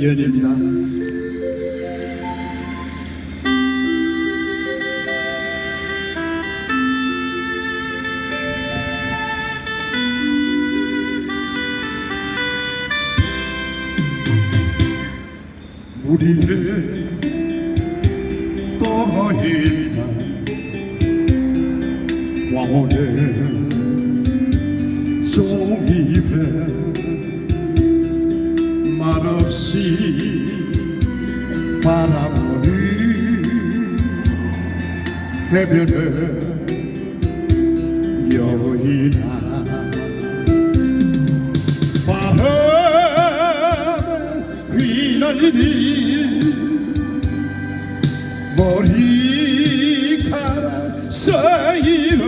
연입니다. 우리의 떠있는 광원의 종이배 바라보는 해변의 여인아 바람에 휘날리니 머리카락 사이로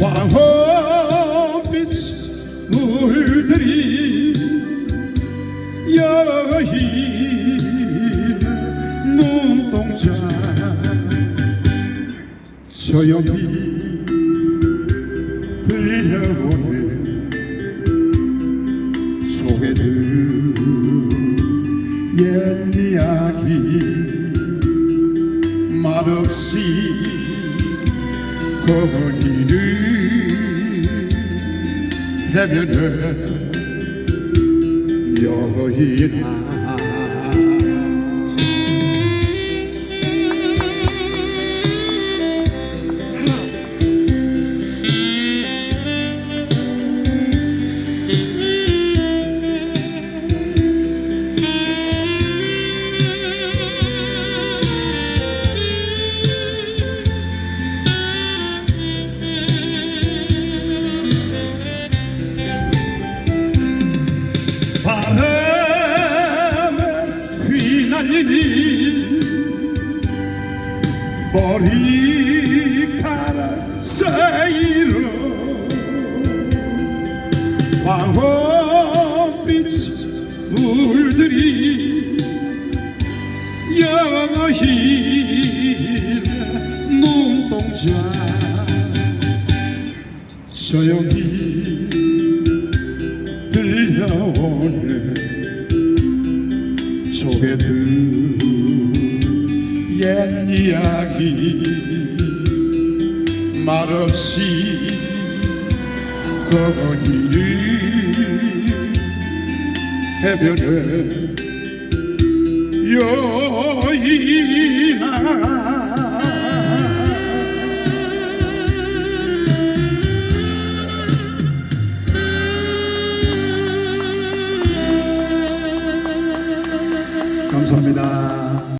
황혼빛 물들이 여인 눈동자 조용히 들려오는 소개들 옛 이야기 말없이 거머니는 해변을 여인 머리 카락 사이로 황혼빛 물들이 여인 눈동자 조용히 들려오는 소개들 옛 이야기 말없이 거머니는 해변에 여인아 감사합니다.